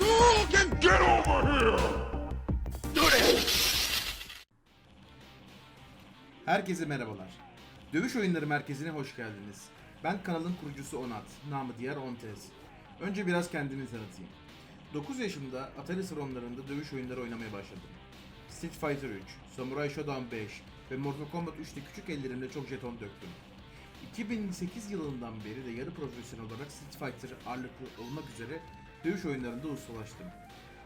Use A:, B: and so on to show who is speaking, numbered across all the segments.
A: Hadouken! Get over here!
B: Herkese merhabalar. Dövüş Oyunları Merkezi'ne hoş geldiniz. Ben kanalın kurucusu Onat, namı diğer Ontez. Önce biraz kendimi tanıtayım. 9 yaşımda Atari salonlarında dövüş oyunları oynamaya başladım. Street Fighter 3, Samurai Shodown 5 ve Mortal Kombat 3'te küçük ellerimle çok jeton döktüm. 2008 yılından beri de yarı profesyonel olarak Street Fighter ağırlıklı olmak üzere dövüş oyunlarında ustalaştım.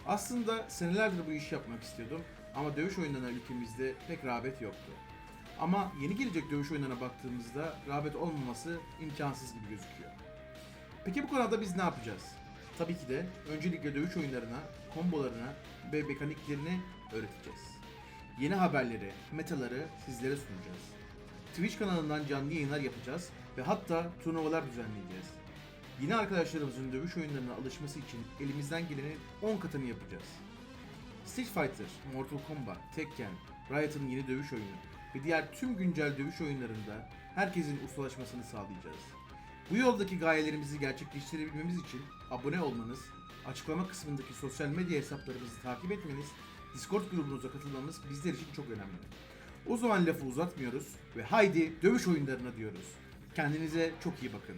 B: Aslında senelerdir bu işi yapmak istiyordum ama dövüş oyunlarına ülkemizde pek rağbet yoktu. Ama yeni gelecek dövüş oyunlarına baktığımızda rağbet olmaması imkansız gibi gözüküyor. Peki bu kanalda biz ne yapacağız? Tabii ki de öncelikle dövüş oyunlarına, kombolarına ve mekaniklerini öğreteceğiz. Yeni haberleri, metaları sizlere sunacağız. Twitch kanalından canlı yayınlar yapacağız ve hatta turnuvalar düzenleyeceğiz. Yeni arkadaşlarımızın dövüş oyunlarına alışması için elimizden gelenin 10 katını yapacağız. Street Fighter, Mortal Kombat, Tekken, Riot'ın yeni dövüş oyunu ve diğer tüm güncel dövüş oyunlarında herkesin ustalaşmasını sağlayacağız. Bu yoldaki gayelerimizi gerçekleştirebilmemiz için abone olmanız, açıklama kısmındaki sosyal medya hesaplarımızı takip etmeniz, Discord grubumuza katılmamız bizler için çok önemli. O zaman lafı uzatmıyoruz ve haydi dövüş oyunlarına diyoruz. Kendinize çok iyi bakın.